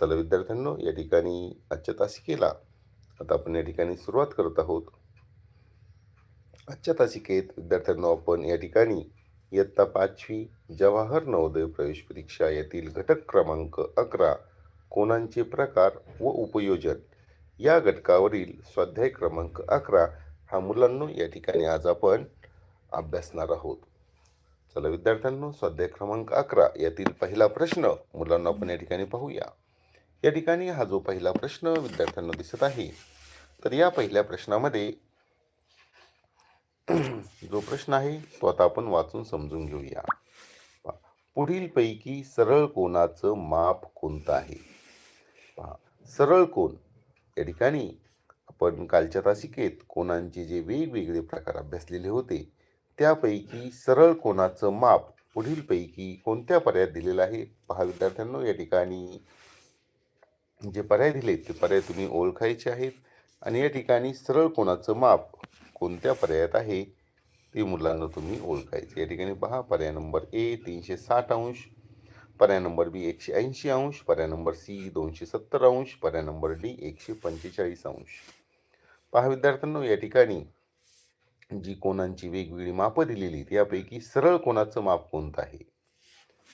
चला विद्यार्थ्यांनो या ठिकाणी आजच्या तासिकेला आता आपण या ठिकाणी सुरुवात करत आहोत. आजच्या तासिकेत विद्यार्थ्यांनो आपण या ठिकाणी इयत्ता पाचवी जवाहर नवोदय प्रवेश परीक्षा यातील घटक क्रमांक अकरा कोणांचे प्रकार व उपयोजन या घटकावरील स्वाध्याय क्रमांक अकरा हा मुलांनो या ठिकाणी आज आपण अभ्यासणार आहोत. चला विद्यार्थ्यांनो स्वाध्याय क्रमांक अकरा यातील पहिला प्रश्न मुलांना आपण या ठिकाणी पाहूया. या ठिकाणी हा जो पहिला प्रश्न विद्यार्थ्यांना दिसत आहे तर या पहिल्या प्रश्नामध्ये जो प्रश्न आहे तो आता आपण वाचून समजून घेऊया. पुढीलपैकी सरळ कोणाचं माप कोणतं आहे? पहा सरळ कोण या ठिकाणी आपण कालच्या तासिकेत कोणांचे जे वेगवेगळे प्रकार अभ्यासलेले होते त्यापैकी सरळ कोणाचं माप पुढीलपैकी कोणत्या पर्यायात दिलेलं आहे? पहा विद्यार्थ्यांनो या ठिकाणी जे पर्याय दिलेत ते पर्याय तुम्ही ओळखायचे आहेत. आणि या ठिकाणी सरळ कोणाचं माप कोणत्या पर्यायात आहे ते मुलांना तुम्ही ओळखायचे. या ठिकाणी पहा पर्याय नंबर ए तीनशे साठ अंश. पर्याय नंबर बी एकशे ऐंशी अंश. पर्याय नंबर सी दोनशे सत्तर अंश. पर्याय नंबर डी एकशे पंचेचाळीस अंश. पहा विद्यार्थ्यांनो या ठिकाणी जी कोणांची वेगवेगळी मापं दिलेली आहेत यापैकी सरळ कोणाचं माप कोणतं आहे?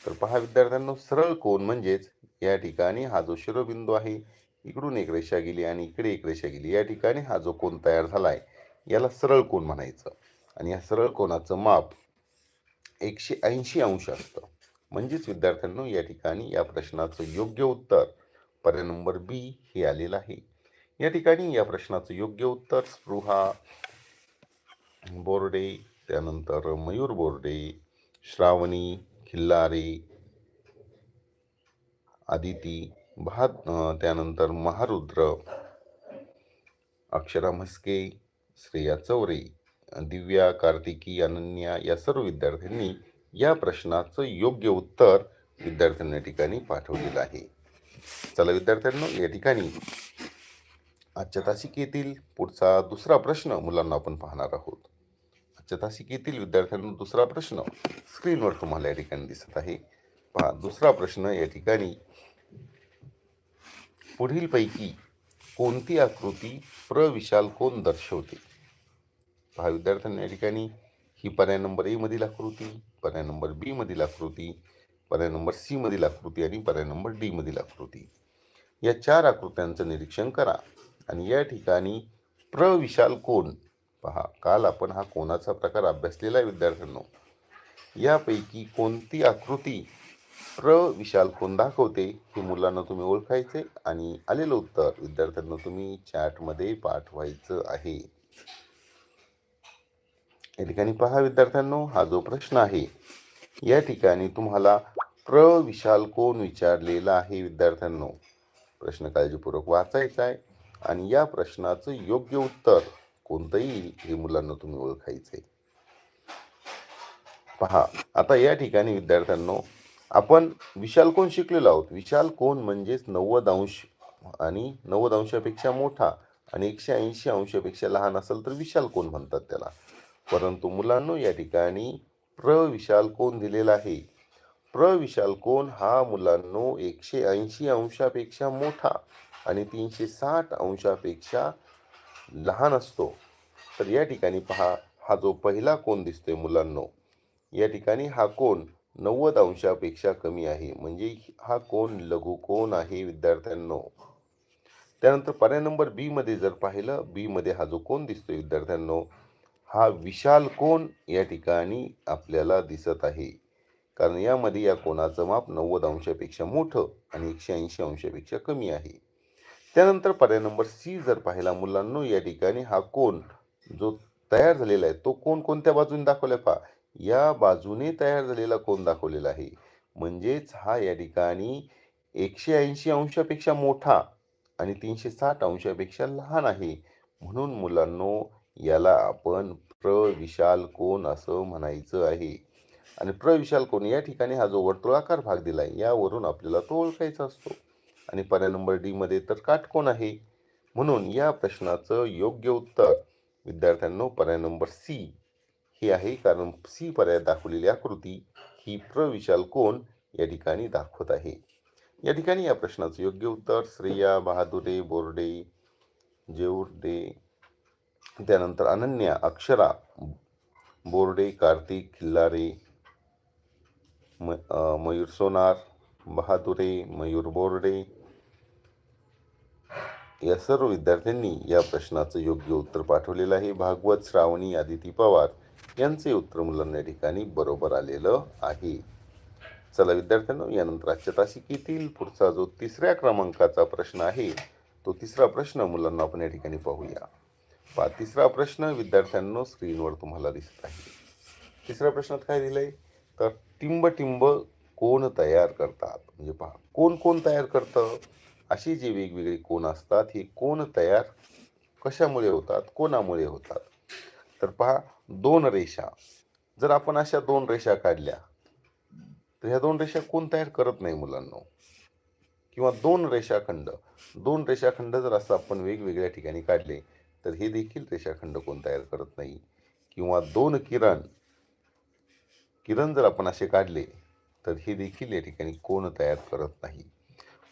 तर पहा विद्यार्थ्यांनो सरळ कोण म्हणजेच या ठिकाणी हा जो शिरोबिंदू आहे इकडून एक रेषा गेली आणि इकडे एक रेषा गेली. या ठिकाणी हा जो कोण तयार झाला आहे याला सरळ कोण म्हणायचं. आणि या सरळ कोणाचं माप एकशे ऐंशी अंश असतं. म्हणजेच विद्यार्थ्यांनो या ठिकाणी या प्रश्नाचं योग्य उत्तर पर्याय नंबर बी हे आलेलं आहे. या ठिकाणी या प्रश्नाचं योग्य उत्तर स्पृहा बोर्डे त्यानंतर मयूर बोर्डे श्रावणी खिल्लारे आदिती भात त्यानंतर महारुद्र अक्षरा म्हस्के श्रेया चौरे दिव्या कार्तिकी अनन्या या सर्व विद्यार्थ्यांनी या प्रश्नाचं योग्य उत्तर विद्यार्थ्यांना या ठिकाणी पाठवलेलं आहे. चला विद्यार्थ्यांनो या ठिकाणी आजच्या तासिकेतील पुढचा दुसरा प्रश्न मुलांना आपण पाहणार आहोत. आजच्या तासिकेतील विद्यार्थ्यांना दुसरा प्रश्न स्क्रीनवर तुम्हाला या ठिकाणी दिसत आहे. पहा दुसरा प्रश्न या ठिकाणी पुढीलपैकी कोणती आकृती प्रविशाल कोण दर्शवते? पहा विद्यार्थ्यांना या ठिकाणी ही पर्याय नंबर एमधील मधील आकृती पर्याय नंबर बीमधील आकृती पर्याय नंबर सीमधील आकृती आणि पर्याय नंबर डी मधील आकृती. या चार आकृत्यांचं निरीक्षण करा आणि या ठिकाणी प्रविशाल कोण? पहा काल आपण हा कोणाचा प्रकार अभ्यासलेला आहे विद्यार्थ्यांनो? यापैकी कोणती आकृती प्रविशाल कोण दाखवते हे मुलांना तुम्ही ओळखायचे आणि आलेलं उत्तर विद्यार्थ्यांना तुम्ही चॅटमध्ये पाठवायचं आहे. या ठिकाणी पहा विद्यार्थ्यांनो हा जो प्रश्न आहे या ठिकाणी तुम्हाला प्र विशाल कोण विचारलेला आहे विद्यार्थ्यांनो? प्रश्न काळजीपूर्वक वाचायचा आहे आणि या प्रश्नाचं योग्य उत्तर कोणतं येईल हे मुलांना तुम्ही ओळखायचे. पहा आता या ठिकाणी विद्यार्थ्यांनो आपण विशाल कोण शिकलेलो आहोत? विशाल कोण म्हणजेच नव्वद अंश आणि नव्वद अंशापेक्षा मोठा आणि एकशे ऐंशी अंशापेक्षा लहान असेल तर विशाल कोण म्हणतात त्याला? परंतु मुलांनो या ठिकाणी प्रविशाल कोण दिलेला आहे? प्रविशाल कोण हा मुलांनो एकशे ऐंशी अंशापेक्षा मोठा आणि तीनशे साठ अंशापेक्षा लहान असतो. तर या ठिकाणी पहा हा जो पहिला कोण दिसतोय मुलांनो या ठिकाणी हा कोण नव्वद अंशापेक्षा कमी आहे. म्हणजे हा कोण? लघु कोण आहे विद्यार्थ्यांनो? त्यानंतर पर्याय नंबर बीमध्ये जर पाहिलं बीमध्ये हा जो कोण दिसतोय विद्यार्थ्यांनो हा विशाल कोण या ठिकाणी आपल्याला दिसत आहे. कारण यामध्ये या कोणाचं माप नव्वद अंशापेक्षा मोठं आणि एकशे ऐंशी अंशापेक्षा कमी आहे. त्यानंतर पर्याय नंबर सी जर पाहिला मुलांनो या ठिकाणी हा कोण जो तयार झालेला आहे तो कोण कोणत्या बाजूने दाखवला पहा. या बाजूने तयार झालेला कोण दाखवलेला आहे. म्हणजेच हा या ठिकाणी एकशे ऐंशी अंशापेक्षा मोठा आणि तीनशे साठ अंशापेक्षा लहान आहे. म्हणून मुलांनो याला आपण प्रविशाल कोण असं म्हणायचं आहे. आणि प्रविशाल कोण या ठिकाणी हा जो वर्तुळाकार भाग दिला आहे यावरून आपल्याला तो ओळखायचा असतो. आणि पर्याय नंबर डीमध्ये तर काटकोण आहे. म्हणून या प्रश्नाचं योग्य उत्तर विद्यार्थ्यांनो पर्याय नंबर सी हे आहे कारण सी पर्याय दाखवलेली आकृती ही प्रविशाल कोण या ठिकाणी दाखवत आहे. या ठिकाणी या प्रश्नाचं योग्य उत्तर श्रेया बहादुरे बोर्डे जेवडे त्यानंतर अनन्या अक्षरा बोर्डे कार्तिक खिल्लारे म मयूर सोनार बहादुरे मयूर बोर्डे. या सर्व विद्यार्थ्यांनी या प्रश्नाचं योग्य उत्तर पाठवलेलं आहे. भागवत श्रावणी आदिती पवार यांचे उत्तर मुलांना या ठिकाणी बरोबर आलेलं आहे. चला विद्यार्थ्यांनो यानंतर आजच्या तासिकेतील पुढचा जो तिसऱ्या क्रमांकाचा प्रश्न आहे तो तिसरा प्रश्न मुलांना आपण या ठिकाणी पाहूया. पहा तिसरा प्रश्न विद्यार्थ्यांनो स्क्रीनवर तुम्हाला दिसत आहे. तिसऱ्या प्रश्नात काय दिलंय? तर टिंब टिंब कोण तयार करतात? म्हणजे पहा कोण कोण तयार करतं? अशी जे वेगवेगळी कोण असतात हे कोण तयार कशामुळे होतात? कोणामुळे होतात? तर पहा दोन रेषा. जर आपण अशा दोन रेषा काढल्या तर ह्या दोन रेषा कोण तयार करत नाही मुलांना? किंवा दोन रेषाखंड दोन रेषाखंड जर असं आपण वेगवेगळ्या ठिकाणी काढले तर हे देखील रेषाखंड कोण तयार करत नाही? किंवा दोन किरण किरण जर आपण असे काढले तर हे देखील या ठिकाणी कोण तयार करत नाही?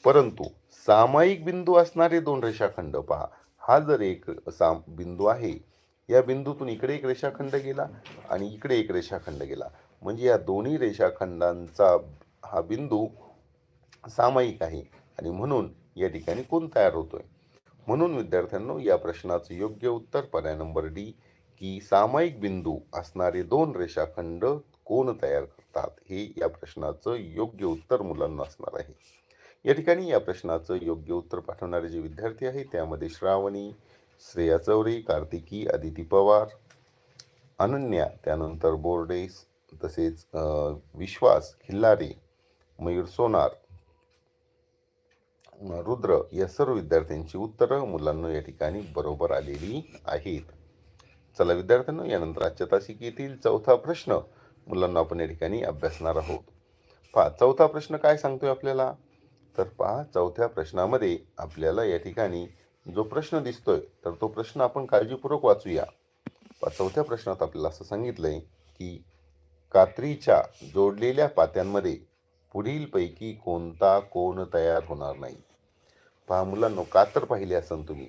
परंतु सामायिक बिंदू असणारे दोन रेषाखंड पहा. हा जर एक साम बिंदू आहे या बिंदूतून इकडे एक रेषाखंड गेला आणि इकडे एक रेषाखंड गेला. म्हणजे या दोन्ही रेषाखंडांचा हा बिंदू सामायिक आहे. आणि म्हणून या ठिकाणी कोण तयार होतोय? म्हणून विद्यार्थ्यांनो या प्रश्नाचं योग्य उत्तर पर्याय नंबर डी की सामायिक बिंदू असणारे दोन रेषाखंड कोण तयार करतात? हे या प्रश्नाचं योग्य उत्तर मुलांना असणार आहे. या ठिकाणी या प्रश्नाचं योग्य उत्तर पाठवणारे जे विद्यार्थी आहेत त्यामध्ये श्रावणी श्रेया चौरे कार्तिकी अदिती पवार अनन्या त्यानंतर बोर्डे तसेच विश्वास खिल्लारे मयूर सोनार रुद्र या सर्व विद्यार्थ्यांची उत्तरं मुलांना या ठिकाणी बरोबर आलेली आहेत. चला विद्यार्थ्यांनो यानंतर आजच्या तासिकेतील चौथा प्रश्न मुलांना आपण या ठिकाणी अभ्यासणार आहोत. पहा चौथा प्रश्न काय सांगतोय आपल्याला? तर पहा चौथ्या प्रश्नामध्ये आपल्याला या ठिकाणी जो प्रश्न दिसतोय तर तो प्रश्न आपण काळजीपूर्वक वाचूया. चौथ्या प्रश्नात आपल्याला असं सांगितलंय की कात्रीच्या जोडलेल्या पात्यांमध्ये पुढीलपैकी कोणता कोण तयार होणार नाही? पहा मुलांनो कातर पाहिले असन तुम्ही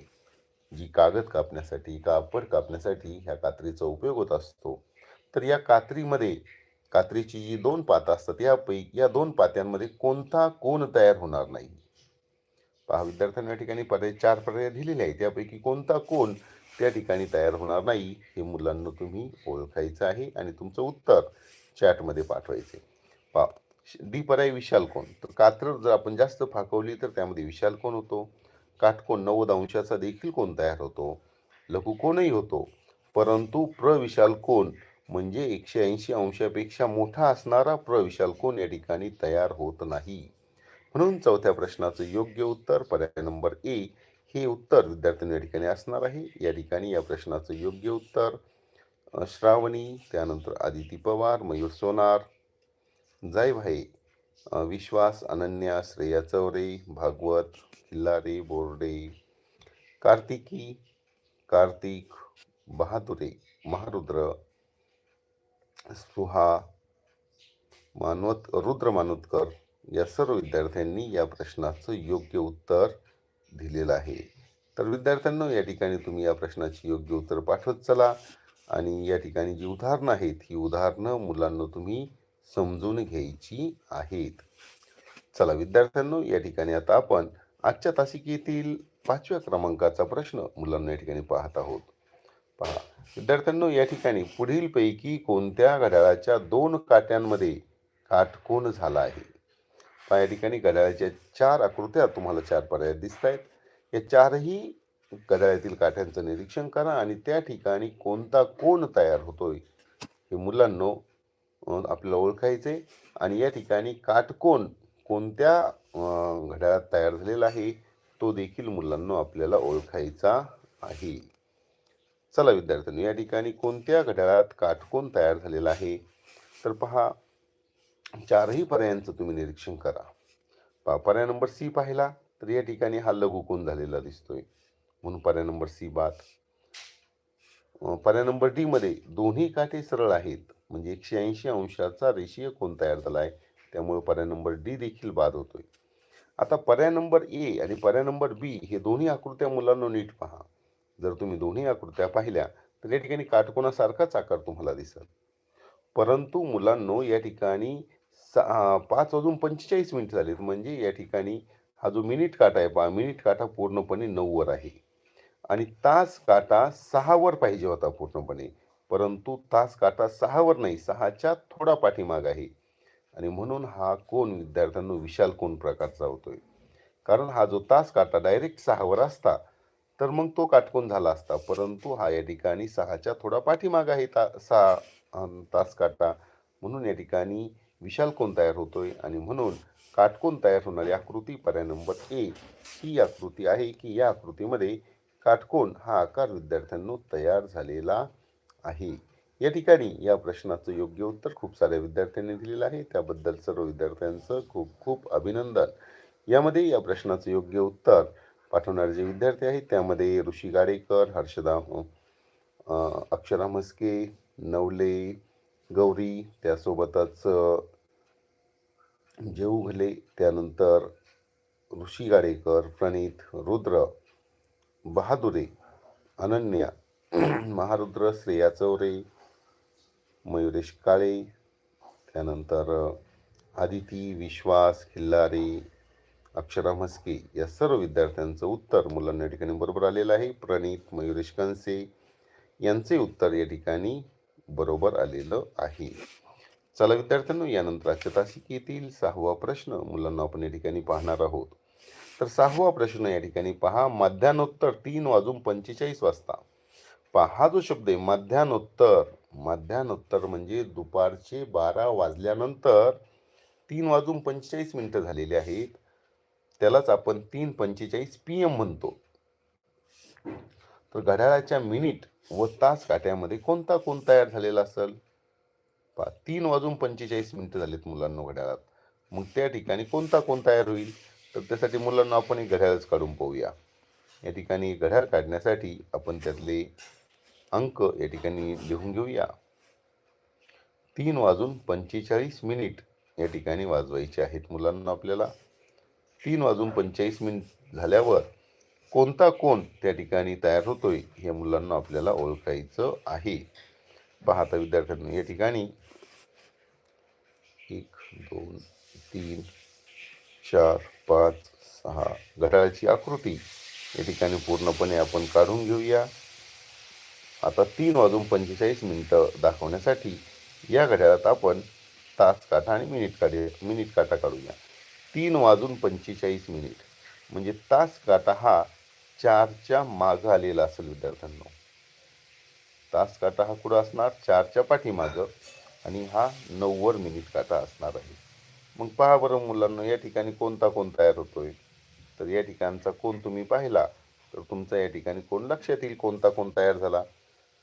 जी कागद कापण्यासाठी कापड कापण्यासाठी ह्या कात्रीचा उपयोग होत असतो. तर या कात्रीमध्ये कात्रीची जी दोन पातं असतात यापैकी या दोन पात्यांमध्ये कोणता कोण तयार होणार नाही? पहा विद्यार्थ्यांना या ठिकाणी पर्याय चार पर्याय दिलेले आहेत. त्यापैकी कोणता कोण त्या ठिकाणी तयार होणार नाही हे मुलांना तुम्ही ओळखायचं आहे आणि तुमचं उत्तर चॅटमध्ये पाठवायचे पा डी पर्याय विशाल कोण? तर कात्र जर आपण जास्त फाकवली तर त्यामध्ये विशाल कोण होतो? काटकोण नव्वद अंशाचा देखील कोण तयार होतो? लघु कोणही होतो. परंतु प्रविशाल कोण? म्हणजे एकशे ऐंशी अंशापेक्षा मोठा असणारा प्रविशाल कोण या ठिकाणी तयार होत नाही. म्हणून चौथ्या प्रश्नाचं योग्य उत्तर पर्याय नंबर ए हे उत्तर विद्यार्थ्यांनी या ठिकाणी असणार आहे. या ठिकाणी या प्रश्नाचं योग्य उत्तर श्रावणी त्यानंतर आदिती पवार मयूर सोनार जाय भाई विश्वास अनन्या श्रेया चौरे भागवत खिल्लारे बोर्डे कार्तिकी कार्तिक बहादुरे महारुद्र स्पृहा मानवत रुद्र मानोतकर या सर्व विद्यार्थ्यांनी या प्रश्नाचं योग्य उत्तर दिलेलं आहे. तर विद्यार्थ्यांना या ठिकाणी तुम्ही या प्रश्नाची योग्य उत्तर पाठवत चला आणि या ठिकाणी जी उदाहरणं आहेत ही उदाहरणं मुलांना तुम्ही समजून घ्यायची आहेत. चला विद्यार्थ्यांनो या ठिकाणी आता आपण आजच्या तासिकेतील पाचव्या क्रमांकाचा प्रश्न मुलांना या ठिकाणी पाहत आहोत. पहा विद्यार्थ्यांनो या ठिकाणी पुढीलपैकी कोणत्या घड्याळाच्या दोन काट्यांमध्ये काटकोन झाला आहे? पहा या ठिकाणी घड्याळाच्या चार आकृत्या तुम्हाला चार पर्याय दिसत आहेत या चारही घड्याळातील काठ्यांचं निरीक्षण करा आणि त्या ठिकाणी कोणता कोण तयार होतोय हे मुलांनो आपल्याला ओळखायचे आणि या ठिकाणी काटकोण कोणत्या घड्याळात तयार झालेला आहे तो देखील मुलांना आपल्याला ओळखायचा आहे. चला विद्यार्थ्यांनी या ठिकाणी कोणत्या घड्याळात काटकोण तयार झालेला आहे? तर पहा चारही पर्यायांचं तुम्ही निरीक्षण करा. पर्याय नंबर सी पाहिला तर या ठिकाणी हा लघुकोन झालेला दिसतोय. म्हणून पर्याय नंबर सी बाद. पर्याय नंबर डीमध्ये दोन्ही काटे सरळ आहेत. म्हणजे एकशे ऐंशी अंशाचा रेषीय कोण तयार झाला आहे त्यामुळे पर्याय नंबर डी देखील बाद होतोय. आता पर्याय नंबर ए आणि पर्याय नंबर बी हे दोन्ही आकृत्या मुलांना नीट पहा. जर तुम्ही दोन्ही आकृत्या पाहिल्या तर या ठिकाणी काटकोणासारखाच आकार तुम्हाला दिसेल. परंतु मुलांनो या ठिकाणी सहा पाच वाजून पंचेचाळीस मिनिट झालेत. म्हणजे या ठिकाणी हा जो मिनिट काटा आहे पा मिनिट काटा पूर्णपणे नऊवर आहे. आणि तास काटा सहावर पाहिजे होता पूर्णपणे. परंतु तास काटा सहावर नाही सहाच्या थोडा पाठीमाग आहे. आणि म्हणून हा कोण विद्यार्थ्यांना विशाल कोण प्रकारचा होतोय? कारण हा जो तास काटा डायरेक्ट सहावर असता तर मग तो काटकोन झाला असता. परंतु हा या ठिकाणी सहाच्या थोडा पाठीमाग आहे ता सहा तास काटा. म्हणून या ठिकाणी विशाल कोण तयार होतोय आणि म्हणून काटकोन तयार होणारी आकृती पर्याय नंबर ए ही आकृती आहे की या आकृतीमध्ये काटकोन हा आकार विद्यार्थ्यांनो तयार झालेला आहे. या ठिकाणी या प्रश्नाचं योग्य उत्तर खूप साऱ्या विद्यार्थ्यांनी दिलेलं आहे. त्याबद्दल सर्व विद्यार्थ्यांचं खूप खूप अभिनंदन. यामध्ये या प्रश्नाचं योग्य उत्तर पाठवणारे जे विद्यार्थी आहेत त्यामध्ये ऋषी गाडेकर हर्षदा अक्षरा म्हस्के नवले गौरी त्यासोबतच अं, जेऊ त्यानंतर ऋषी गाडेकर प्रणीत रुद्र बहादुरे अनन्या महारुद्र श्रेया चौरे मयुरेश काळे त्यानंतर आदिती विश्वास खिल्लारे अक्षरा म्हस्के या सर्व विद्यार्थ्यांचं उत्तर मुलांना या ठिकाणी बरोबर आलेलं आहे. प्रणीत मयुरेश कंसे यांचे उत्तर या ठिकाणी बरोबर आलेलं आहे. चला विद्यार्थ्यांनो यानंतर आजच्या तासिकेतील सहावा प्रश्न मुलांना आपण या ठिकाणी पाहणार आहोत. तर सहावा प्रश्न या ठिकाणी पहा. मध्यानोत्तर तीन वाजून पंचेचाळीस वाजता. पहा हा जो शब्द आहे मध्यानोत्तर मध्यानोत्तर म्हणजे दुपारचे बारा वाजल्यानंतर तीन वाजून पंचेचाळीस मिनिटं झालेली आहेत. त्यालाच आपण तीन पंचेचाळीस पी एम म्हणतो. तर घड्याळाच्या मिनिट व तास काट्यामध्ये कोणता कोण तयार झालेला असेल? पहा तीन वाजून पंचेचाळीस मिनिटं झालीत मुलांना घड्याळात. मग त्या ठिकाणी कोणता कोण तयार होईल? तर त्यासाठी मुलांना आपण एक घड्याळच काढून पाहूया. या ठिकाणी घड्याळ काढण्यासाठी आपण त्यातले अंक या ठिकाणी लिहून घेऊया. तीन वाजून पंचेचाळीस मिनिट या ठिकाणी वाजवायचे आहेत मुलांना आपल्याला. तीन वाजून पंचेचाळीस मिनिट झाल्यावर कोणता कोण त्या ठिकाणी तयार होतोय हे मुलांना आपल्याला ओळखायचं आहे. पाहता विद्यार्थ्यांनी या ठिकाणी एक दोन तीन चार पाच सहा घड्याळाची आकृती. या ठिकाणी पूर्णपणे आपण काढून घेऊया. आता तीन वाजून पंचेचाळीस मिनिटं दाखवण्यासाठी या घड्याळात आपण तास काटा आणि मिनिट काढे मिनिट काटा काढूया. तीन वाजून पंचेचाळीस मिनिट. म्हणजे तास काटा हा चारच्या मागं आलेला असेल विद्यार्थ्यांना. तास काटा हा कुठं असणार? चारच्या पाठीमागं. आणि हा नव्वद मिनिट काटा असणार आहे. मग पहा बरं मुलांना या ठिकाणी कोणता कोण तयार होतोय? तर या ठिकाणचा कोण तुम्ही पाहिला? तर तुमचा या ठिकाणी कोण लक्षात येईल कोणता कोण तयार झाला?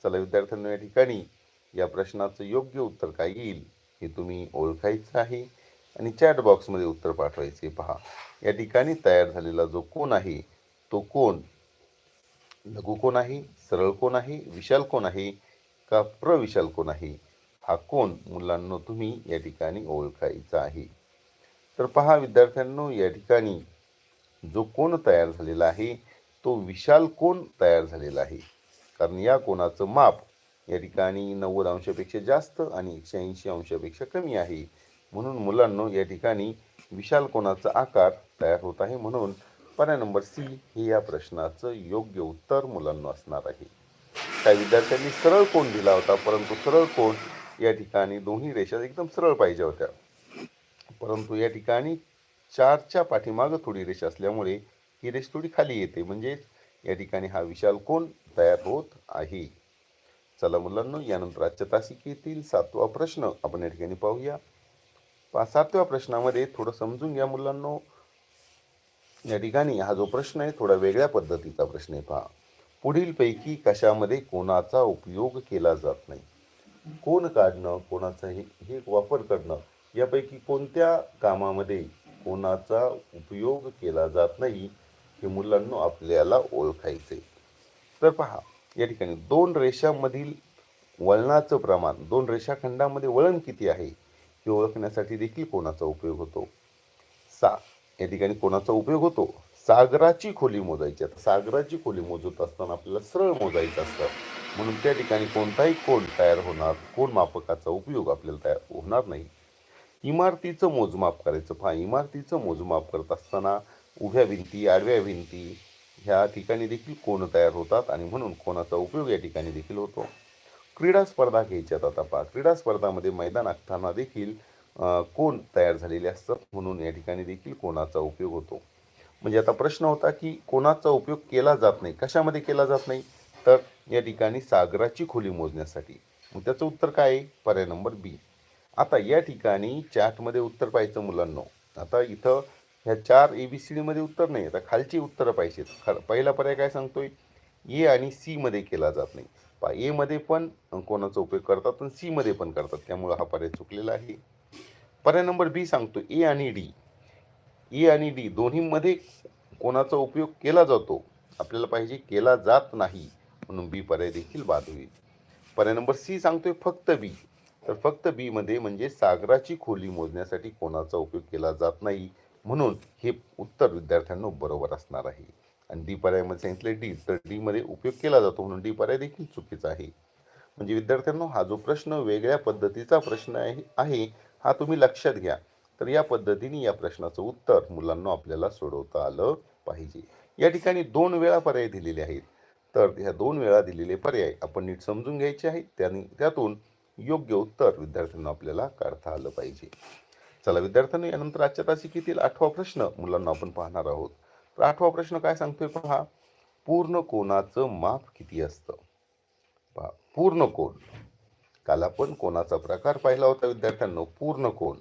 चला विद्यार्थ्यांना या ठिकाणी या प्रश्नाचं योग्य उत्तर काय येईल हे तुम्ही ओळखायचं आहे. आणि चॅट बॉक्समध्ये उत्तर पाठवायचे पहा. या ठिकाणी तयार झालेला जो कोण आहे तो कोण? लघु कोण आहे? सरळ कोण आहे? विशाल कोण आहे? का प्रविशाल कोण आहे? हा कोण मुलांना तुम्ही या ठिकाणी ओळखायचा आहे. तर पहा विद्यार्थ्यांनो या ठिकाणी जो कोण तयार झालेला आहे तो विशाल कोण तयार झालेला आहे? कारण या कोणाचं माप या ठिकाणी नव्वद अंशापेक्षा जास्त आणि एकशे ऐंशी अंशापेक्षा कमी आहे. म्हणून मुलांनो या ठिकाणी विशाल कोणाचा आकार तयार होत आहे म्हणून पर्याय नंबर सी हे या प्रश्नाचं योग्य उत्तर मुलांना असणार आहे. काही विद्यार्थ्यांनी सरळ कोण दिला होता परंतु सरळ कोण या ठिकाणी दोन्ही रेषा एकदम सरळ पाहिजे होत्या. परंतु या ठिकाणी चारच्या पाठीमागं थोडी रेषा असल्यामुळे ही रेष थोडी खाली येते. म्हणजेच या ठिकाणी हा विशाल कोण तयार होत आहे. चला मुलांना यानंतर आजच्या तासिकेतील सातवा प्रश्न आपण या ठिकाणी पाहूया. पहा सातव्या प्रश्नामध्ये थोडं समजून घ्या मुलांनो. या ठिकाणी हा जो प्रश्न आहे थोडा वेगळ्या पद्धतीचा प्रश्न आहे पहा. पुढीलपैकी कशामध्ये कोणाचा उपयोग केला जात नाही? कोण काढणं कोणाचा हे हे वापर करणं यापैकी कोणत्या कामामध्ये कोणाचा उपयोग केला जात नाही हे मुलांना आपल्याला ओळखायचे तर पहा या ठिकाणी दोन रेषांमधील वळणाचं प्रमाण दोन रेषाखंडामध्ये वळण किती आहे हे ओळखण्यासाठी देखील कोणाचा उपयोग होतो? सा या ठिकाणी कोणाचा उपयोग होतो? सागराची खोली मोजायची. आता सागराची खोली मोजत असताना आपल्याला सरळ मोजायचं असतं. म्हणून त्या ठिकाणी कोणताही कोण तयार होणार कोण मापकाचा उपयोग आपल्याला तयार होणार नाही. इमारतीचं मोजमाप करायचं. पहा इमारतीचं मोजमाप करत असताना उभ्या भिंती आडव्या भिंती ह्या ठिकाणी देखील कोण तयार होतात आणि म्हणून कोणाचा उपयोग या ठिकाणी देखील होतो. क्रीडा स्पर्धा घ्यायच्यात आता पहा. क्रीडा स्पर्धामध्ये मैदान आखताना देखील कोण तयार झालेले असतात म्हणून या ठिकाणी देखील कोणाचा उपयोग होतो. म्हणजे आता प्रश्न होता की कोणाचा उपयोग केला जात नाही. कशामध्ये केला जात नाही? तर या ठिकाणी सागराची खोली मोजण्यासाठी. मग त्याचं उत्तर काय आहे? पर्याय नंबर बी आता या ठिकाणी चॅटमध्ये उत्तर पाहायचं मुलांना. आता इथं ह्या चार ए बी सी डीमध्ये उत्तर नाही. आता खालची उत्तरं पाहिजेत. खरं पहिला पर्याय काय सांगतोय? ए आणि सीमध्ये केला जात नाही. पा एमध्ये पण कोणाचा उपयोग करतात आणि सीमध्ये पण करतात. त्यामुळं हा पर्याय चुकलेला आहे. पर्याय नंबर बी सांगतो ए आणि डी ए आणि डी दोन्हीमध्ये कोणाचा उपयोग केला जातो? आपल्याला पाहिजे केला जात नाही. म्हणून बी पर्याय देखील बाद होईल. पर्याय नंबर सी सांगतोय फक्त बी. तर फक्त बी मध्ये म्हणजे सागराची खोली मोजण्यासाठी कोणाचा उपयोग केला जात नाही म्हणून हे उत्तर विद्यार्थ्यांना बरोबर असणार आहे. आणि डी पर्यायमध्ये सांगितलं डी. तर डी मध्ये उपयोग केला जातो म्हणून डी पर्याय देखील चुकीचा आहे. म्हणजे विद्यार्थ्यांनो हा जो प्रश्न वेगळ्या पद्धतीचा प्रश्न आहे आहे हा तुम्ही लक्षात घ्या. तर या पद्धतीने या प्रश्नाचं उत्तर मुलांना आपल्याला सोडवता आलं पाहिजे. या ठिकाणी दोन वेळा पर्याय दिलेले आहेत. तर ह्या दोन वेळा दिलेले पर्याय आपण नीट समजून घ्यायचे आहेत. त्याने त्यातून योग्य उत्तर विद्यार्थ्यांना आपल्याला काढता आलं पाहिजे. चला विद्यार्थ्यांनी यानंतर आजच्या तासिकेतील आठवा प्रश्न मुलांना आपण पाहणार आहोत. तर आठवा प्रश्न काय सांगतोय पहा? पूर्ण कोणाचं माप किती असतं? पहा पूर्ण कोण? काल आपण कोणाचा प्रकार पाहिला होता विद्यार्थ्यांनो? पूर्ण कोण?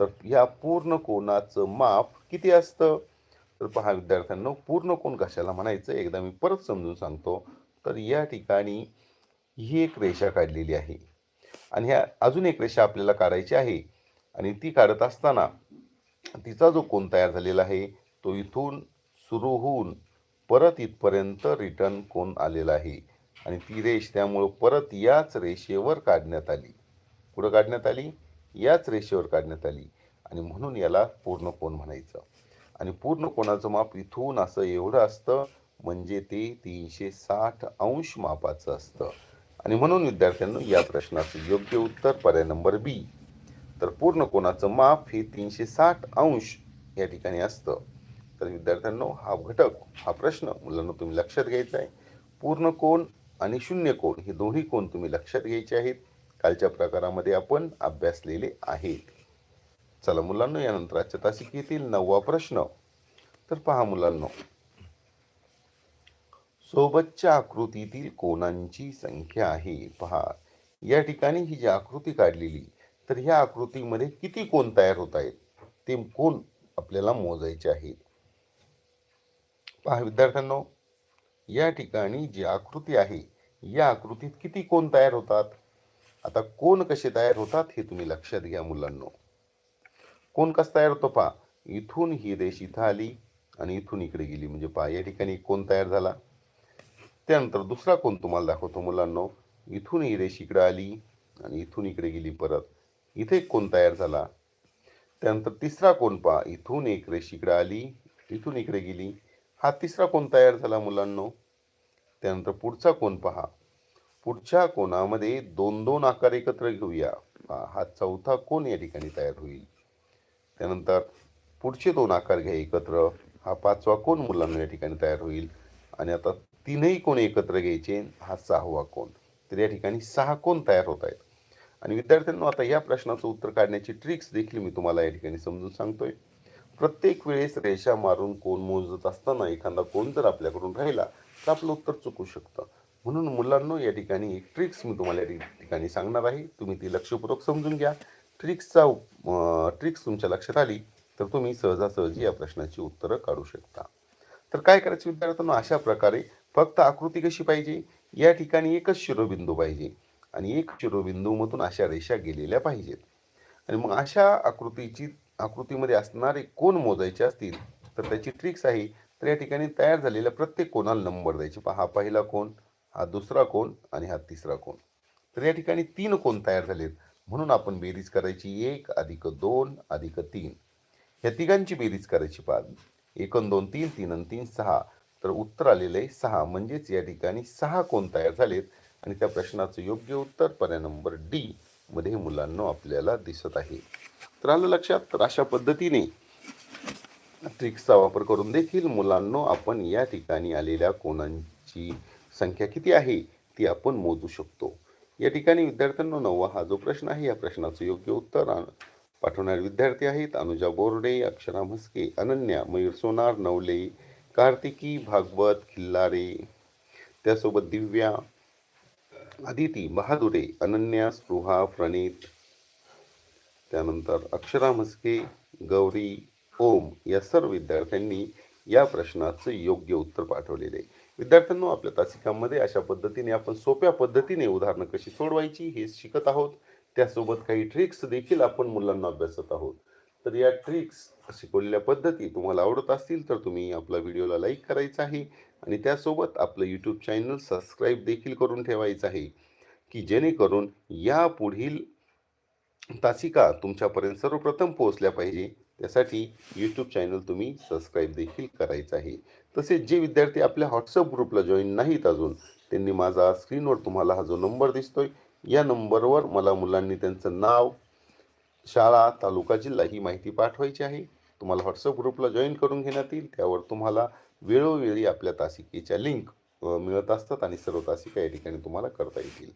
तर या पूर्ण कोणाचं माप किती असतं? तर पहा विद्यार्थ्यांना पूर्ण कोण कशाला म्हणायचं एकदा मी परत समजून सांगतो. तर या ठिकाणी ही एक रेषा काढलेली आहे. आणि ह्या अजून एक रेषा आपल्याला काढायची आहे. आणि ती काढत असताना तिचा जो कोण तयार झालेला आहे तो इथून सुरू होऊन परत इथपर्यंत रिटर्न कोण आलेला आहे. आणि ती रेष त्यामुळं परत याच रेषेवर काढण्यात आली. पुढं काढण्यात आली याच रेषेवर काढण्यात आली. आणि म्हणून याला पूर्ण कोण म्हणायचं. आणि पूर्ण कोणाचं माप इथून असं एवढं असतं म्हणजे ते तीनशे साठ अंश मापाचं असतं. आणि म्हणून विद्यार्थ्यांनो या प्रश्नाचं योग्य उत्तर पर्याय नंबर बी. तर पूर्ण कोणाचं माप हे तीनशे साठ अंश या ठिकाणी असतं. तर विद्यार्थ्यांनो हा घटक हा प्रश्न मुलांना तुम्ही लक्षात घ्यायचा आहे. पूर्ण कोण आणि शून्य कोण हे दोन्ही कोण तुम्ही लक्षात घ्यायचे आहेत. कालच्या प्रकारामध्ये आपण अभ्यासलेले आहेत. चला मुलांनो यानंतर आजच्या तासिकेतील नववा प्रश्न. तर पहा मुलांनो सोबतच्या आकृतीतील कोणांची संख्या आहे. पहा या ठिकाणी ही जी आकृती काढलेली तर ह्या आकृतीमध्ये किती कोण तयार होत आहेत? ते कोण आपल्याला मोजायचे आहेत पहा विद्यार्थ्यांनो या ठिकाणी जी आकृती आहे या आकृतीत किती कोण तयार होतात? आता कोण कसे तयार होतात हे तुम्ही लक्षात घ्या मुलांनो. कोण कसं तयार होतो पहा. इथून ही रेष इथं आली आणि इथून इकडे गेली. म्हणजे पहा या ठिकाणी कोण तयार झाला? त्यानंतर दुसरा कोण तुम्हाला दाखवतो मुलांनो? इथून ही रेष इकडे आली आणि इथून इकडे गेली परत. इथे कोण तयार झाला? त्यानंतर तिसरा कोण पहा इथून एक रेष इकडे आली इथून इकडे गेली. हा तिसरा कोण तयार झाला मुलांनो? त्यानंतर पुढचा कोण पहा? पुढच्या कोणामध्ये दोन दोन आकार एकत्र घेऊया. हा चौथा कोण या ठिकाणी तयार होईल? त्यानंतर पुढचे दोन आकार घ्या एकत्र. हा पाचवा कोण मुलांना या ठिकाणी तयार होईल. आणि आता तीनही कोण एकत्र घ्यायचे? हा सहावा कोण. तर या ठिकाणी सहा कोण तयार होत आहेत. आणि विद्यार्थ्यांना आता या प्रश्नाचं उत्तर काढण्याची ट्रिक्स देखील मी तुम्हाला या ठिकाणी समजून सांगतोय. प्रत्येक वेळेस रेषा मारून कोण मोजत असताना एखादा कोण जर आपल्याकडून राहिला तर आपलं उत्तर चुकू शकतं. म्हणून मुलांनो या ठिकाणी एक ट्रिक्स मी तुम्हाला या ठिकाणी सांगणार आहे. तुम्ही ती लक्षपूर्वक समजून घ्या. ट्रिक्सचा ट्रिक्स तुमच्या लक्षात आली तर तुम्ही सहजासहजी या प्रश्नाची उत्तरं काढू शकता. तर काय करायचं विद्यार्थ्यांना? अशा प्रकारे फक्त आकृती कशी पाहिजे? या ठिकाणी एकच शिरोबिंदू पाहिजे आणि एक शिरोबिंदूमधून अशा रेषा गेलेल्या पाहिजेत. आणि मग अशा आकृतीची आकृतीमध्ये असणारे कोण मोजायचे असतील तर त्याची ट्रिक्स आहे. तर या ठिकाणी तयार झालेल्या प्रत्येक कोणाला नंबर द्यायचे. पहा हा पहिला कोण हा दुसरा कोण आणि हा तिसरा कोण. तर या ठिकाणी तीन कोण तयार झालेत. म्हणून आपण बेरीज करायची एक अधिक दोन अधिक तीन. ह्या तिघांची बेरीज करायची पाच. एकन दोन तीन तीन आणि तीन सहा. तर उत्तर आलेलं आहे सहा. म्हणजेच या ठिकाणी सहा कोण तयार झालेत? आणि त्या प्रश्नाचं योग्य उत्तर पर्याय नंबर डी मध्ये मुलांना आपल्याला दिसत आहे. तर आलं लक्षात? तर अशा पद्धतीने ट्रिक्सचा वापर करून देखील मुलांनो आपण या ठिकाणी आलेल्या कोणांची संख्या किती आहे? ती आपण मोजू शकतो. या ठिकाणी विद्यार्थ्यांनो नववा हा जो प्रश्न आहे या प्रश्नाचं योग्य उत्तर पाठवणारे विद्यार्थी आहेत अनुजा बोर्डे अक्षरा म्हस्के अनन्या मयूर सोनार नवले कार्तिकी भागवत खिल्लारे त्यासोबत दिव्या आदिती बहादुरे अनन्या स्पृहा प्रणित त्यानंतर अक्षरा म्हस्के गौरी ओम या सर्व विद्यार्थ्यांनी या प्रश्नाचं योग्य उत्तर पाठवलेले आहे. विद्यार्थ्यांनो आपल्या तासिकामध्ये अशा पद्धतीने आपण सोप्या पद्धतीने उदाहरणं कशी सोडवायची हे शिकत आहोत. त्यासोबत काही ट्रिक्स देखील आपण मुलांना अभ्यासत आहोत. तर या ट्रिक्स शिकवलेल्या पद्धती तुम्हाला आवडत असतील तर तुम्ही आपला व्हिडिओला लाईक करायचा आहे आणि त्यासोबत आपलं यूट्यूब चॅनल सबस्क्राईब देखील करून ठेवायचं आहे की जेणेकरून या पुढील तासिका तुमच्यापर्यंत सर्वप्रथम पोहोचल्या पाहिजे. त्यासाठी यूट्यूब चॅनल तुम्ही सबस्क्राईब देखील करायचं आहे. तसेच जे विद्यार्थी आपल्या व्हॉट्सअप ग्रुपला जॉईन नाहीत अजून त्यांनी माझा स्क्रीनवर तुम्हाला हा जो नंबर दिसतोय या नंबरवर मला मुलांनी त्यांचं नाव शाळा तालुका जिल्हा ही माहिती पाठवायची आहे. तुम्हाला व्हॉट्सअप ग्रुपला जॉईन करून घेण्यात येईल. त्यावर तुम्हाला वेळोवेळी आपल्या तासिकेच्या लिंक मिळत असतात आणि सर्व तासिका या ठिकाणी तुम्हाला करता येतील.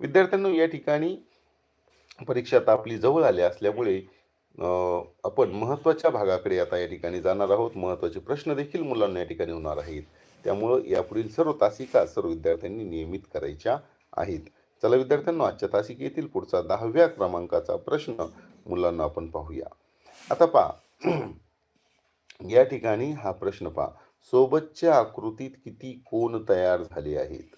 विद्यार्थ्यांना या ठिकाणी परीक्षा आता आपली जवळ आली असल्यामुळे आपण महत्त्वाच्या भागाकडे आता या ठिकाणी जाणार आहोत. महत्त्वाचे प्रश्न देखील मुलांना या ठिकाणी होणार आहेत. त्यामुळं यापुढील सर्व तासिका सर्व विद्यार्थ्यांनी नियमित करायच्या आहेत. चला विद्यार्थ्यांना आजच्या तासिकेतील पुढचा दहाव्या क्रमांकाचा प्रश्न मुलांना आपण पाहूया. आता पहा. या ठिकाणी हा प्रश्न पहा. सोबतच्या आकृतीत किती कोण तयार झाले आहेत?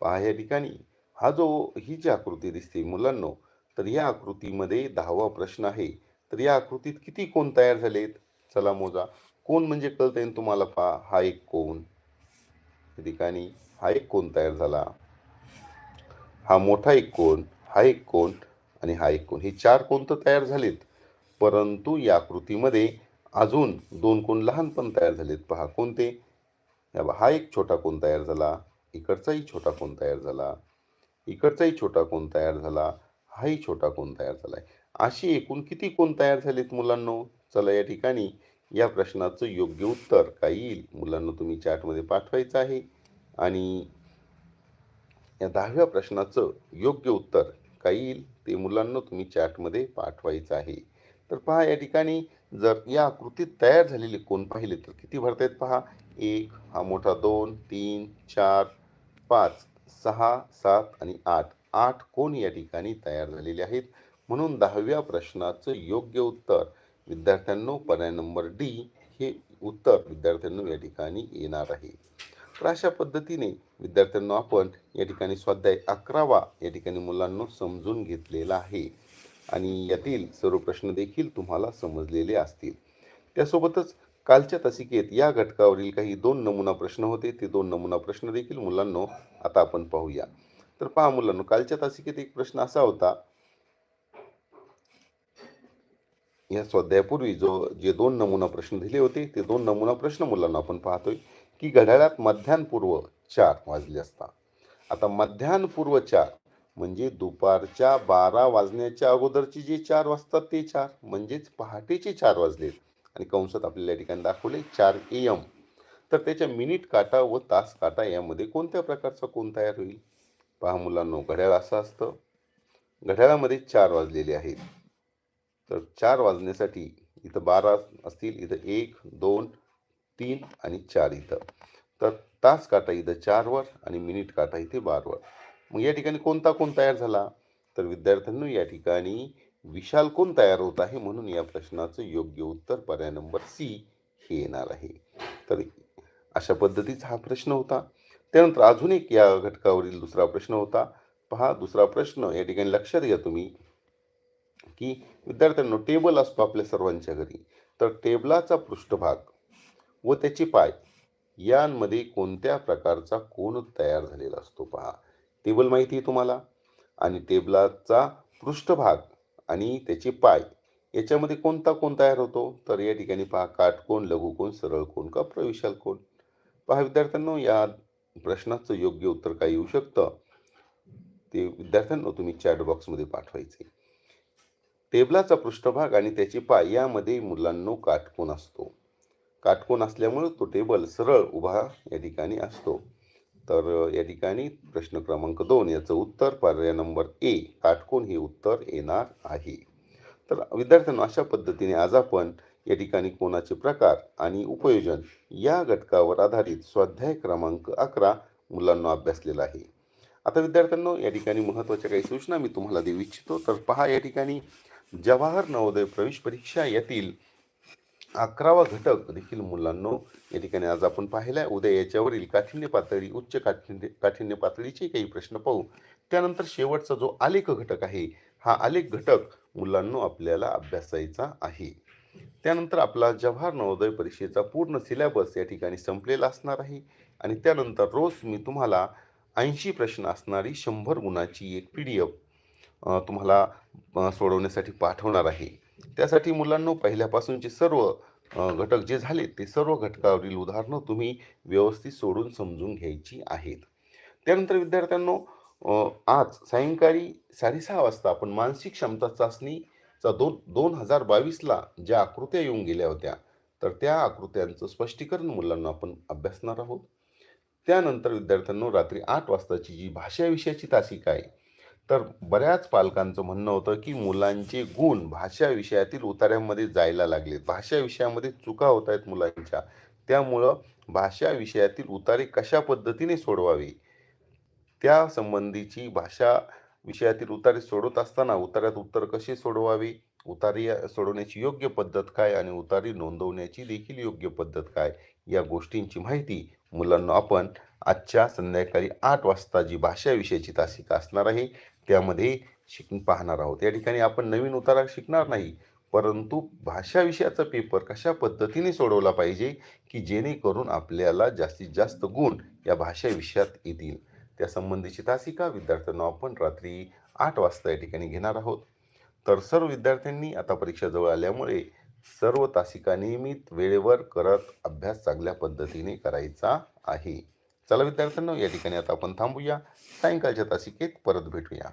पहा या ठिकाणी. हा जो ही जी आकृती दिसते मुलांनो तर या आकृतीमध्ये दहावा प्रश्न आहे. तर या आकृतीत किती कोण तयार झालेत? चला मोजा. कोण म्हणजे कळतं येईल तुम्हाला पहा? हा एक कोण. ठिकाणी हा एक कोण तयार झाला. हा मोठा एक कोण हा एक कोण आणि हा एक कोण. हे चार कोण तर तयार झालेत. परंतु या आकृतीमध्ये अजून दोन कोण लहान पण तयार झालेत. पहा कोणते? या बा, हा एक छोटा कोण तयार झाला. इकडचाही छोटा कोण तयार झाला. इकडचाही छोटा कोण तयार झाला. हाही छोटा कोण तयार झाला आहे अशी एकूण किती कोण तयार झालेत मुलांनो? चला या ठिकाणी या प्रश्नाचं योग्य उत्तर काय येईल? मुलांना तुम्ही चॅटमध्ये पाठवायचं आहे. आणि या दहाव्या प्रश्नाचं योग्य उत्तर काय येईल? ते मुलांना तुम्ही चॅटमध्ये पाठवायचं आहे. तर पहा या ठिकाणी जर या आकृतीत तयार झालेले कोण पाहिले तर किती भरतायत पहा? एक हा मोठा दोन तीन चार पाच सहा सात आणि आठ. आठ कोण या ठिकाणी तयार झालेले आहेत? म्हणून दहाव्या प्रश्नाचं योग्य उत्तर. विद्यार्थ्यांनो पर्याय नंबर डी हे उत्तर विद्यार्थ्यांनो या ठिकाणी येणार आहे. तर अशा पद्धतीने विद्यार्थ्यांनो आपण या ठिकाणी स्वाध्याय अकरावा या ठिकाणी मुलांना समजून घेतलेला आहे. आणि यातील सर्व प्रश्न देखील तुम्हाला समजलेले असतील. त्यासोबतच कालच्या तासिकेत या घटकावरील काही दोन नमुना प्रश्न होते. ते दोन नमुना प्रश्न देखील मुलांनो आता आपण पाहूया. तर पहा मुलांनो कालच्या तासिकेत एक प्रश्न असा होता. या स्वाध्यायापूर्वी जो जे दोन नमुना प्रश्न दिले होते ते दोन नमुना प्रश्न मुलांना आपण पाहतोय की घड्याळात मध्यान्हपूर्व चार वाजले असता आता मध्यान्हपूर्व चार म्हणजे दुपारच्या बारा वाजण्याच्या अगोदरचे जे चार वाजतात ते चार म्हणजेच पहाटेचे चार वाजलेत आणि कंसात आपल्याला या ठिकाणी दाखवले चार ए एम तर त्याच्या मिनिट काटा व तास काटा यामध्ये कोणत्या प्रकारचा कोण तयार होईल? पहा मुलांनो घड्याळ असं असतं. घड्याळामध्ये चार वाजलेले आहेत. तर चार वाजण्यासाठी इथं बारा असतील इथं एक दोन तीन आणि चार इथं. तर तास काटा इथं चारवर आणि मिनिट काटा इथे बारवर. मग या ठिकाणी कोणता कोण तयार झाला? तर विद्यार्थ्यांनो या ठिकाणी विशाल कोण तयार होत आहे म्हणून या प्रश्नाचं योग्य उत्तर पर्याय नंबर सी हे येणार आहे. तर अशा पद्धतीचा हा प्रश्न होता. त्यानंतर अजून एक या घटकावरील दुसरा प्रश्न होता. पहा दुसरा प्रश्न या ठिकाणी लक्षात घ्या तुम्ही. की विद्यार्थ्यांनो टेबल असतो आपल्या सर्वांच्या घरी. तर टेबलाचा पृष्ठभाग व त्याची पाय यांमध्ये कोणत्या प्रकारचा कोण तयार झालेला असतो पहा. टेबल माहिती आहे तुम्हाला? आणि टेबलाचा पृष्ठभाग आणि त्याचे पाय याच्यामध्ये कोणता कोण तयार होतो? तर या ठिकाणी पहा काटकोण लघुकोण सरळ कोण का प्रविशाल कोण पहा विद्यार्थ्यांनो या प्रश्नाचं योग्य उत्तर काय येऊ शकतं? ते विद्यार्थ्यांनो तुम्ही चॅट बॉक्समध्ये पाठवायचे. टेबलाचा पृष्ठभाग आणि त्याचे पाय यामध्ये मुलांनो काटकोन असतो. काटकोन असल्यामुळं तो टेबल सरळ उभा या ठिकाणी असतो. तर या ठिकाणी प्रश्न क्रमांक दोन याचं उत्तर पर्याय नंबर ए काटकोन हे उत्तर येणार आहे. तर विद्यार्थ्यांना अशा पद्धतीने आज आपण या ठिकाणी कोणाचे प्रकार आणि उपयोजन या घटकावर आधारित स्वाध्याय क्रमांक अकरा मुलांना अभ्यासलेला आहे. आता विद्यार्थ्यांनो या ठिकाणी महत्त्वाच्या काही सूचना मी तुम्हाला देऊ इच्छितो. तर पहा या ठिकाणी जवाहर नवोदय प्रवेश परीक्षा यातील. अकरावा घटक देखील मुलांनो या ठिकाणी आज आपण पाहिला आहे उद्या याच्यावरील काठिण्य पातळी उच्च काठिण्य काठिण्य पातळीचे काही प्रश्न पाहू. त्यानंतर शेवटचा जो आलेख घटक आहे हा आलेख घटक मुलांनो आपल्याला अभ्यासायचा आहे. त्यानंतर आपला जवाहर नवोदय परीक्षेचा पूर्ण सिलेबस या ठिकाणी संपलेला असणार आहे. आणि त्यानंतर रोज मी तुम्हाला ऐंशी प्रश्न असणारी शंभर गुणाची एक पी डी एफ तुम्हाला सोडवण्यासाठी पाठवणार आहे. त्यासाठी मुलांनो पहिल्यापासूनचे सर्व घटक जे झाले ते सर्व घटकावरील उदाहरणं तुम्ही व्यवस्थित सोडून समजून घ्यायची आहेत. त्यानंतर विद्यार्थ्यांनो आज सायंकाळी साडेसहा वाजता आपण मानसिक क्षमता चाचणीचा दोन दोन हजार बावीसला ज्या आकृत्या येऊन गेल्या होत्या तर त्या आकृत्यांचं स्पष्टीकरण मुलांना आपण अभ्यासणार आहोत. त्यानंतर विद्यार्थ्यांनो रात्री आठ वाजताची जी भाषा विषयाची तासिका आहे तर बऱ्याच पालकांचं म्हणणं होतं की मुलांचे गुण भाषा विषयातील उतार्यामध्ये जायला लागले भाषा विषयामध्ये चुका होत आहेत मुलांच्या. त्यामुळं भाषा विषयातील उतारे कशा पद्धतीने सोडवावे? त्या संबंधीची भाषा विषयातील उतारे सोडवत असताना उतार्यात उत्तर कसे सोडवावे? उतारी सोडवण्याची योग्य पद्धत काय आणि उतारी नोंदवण्याची देखील योग्य पद्धत काय? या गोष्टींची माहिती मुलांना आपण आजच्या संध्याकाळी आठ वाजता जी भाषा विषयाची तासिका असणार आहे त्यामध्ये शिक पाहणार आहोत. या ठिकाणी आपण नवीन उतारा शिकणार नाही परंतु भाषा विषयाचा पेपर कशा पद्धतीने सोडवला पाहिजे की जेणेकरून आपल्याला जास्तीत जास्त गुण या भाषा विषयात येतील? त्या संबंधीची तासिका विद्यार्थ्यांना आपण रात्री आठ वाजता या ठिकाणी घेणार आहोत. तर सर्व विद्यार्थ्यांनी आता परीक्षा जवळ आल्यामुळे सर्व तासिका नियमित वेळेवर करत अभ्यास चांगल्या पद्धतीने करायचा आहे. चला विद्यार्थ्यांनो या ठिकाणी आता आपण थांबूया. सायंकाळच्या तासिकेत परत भेटूया.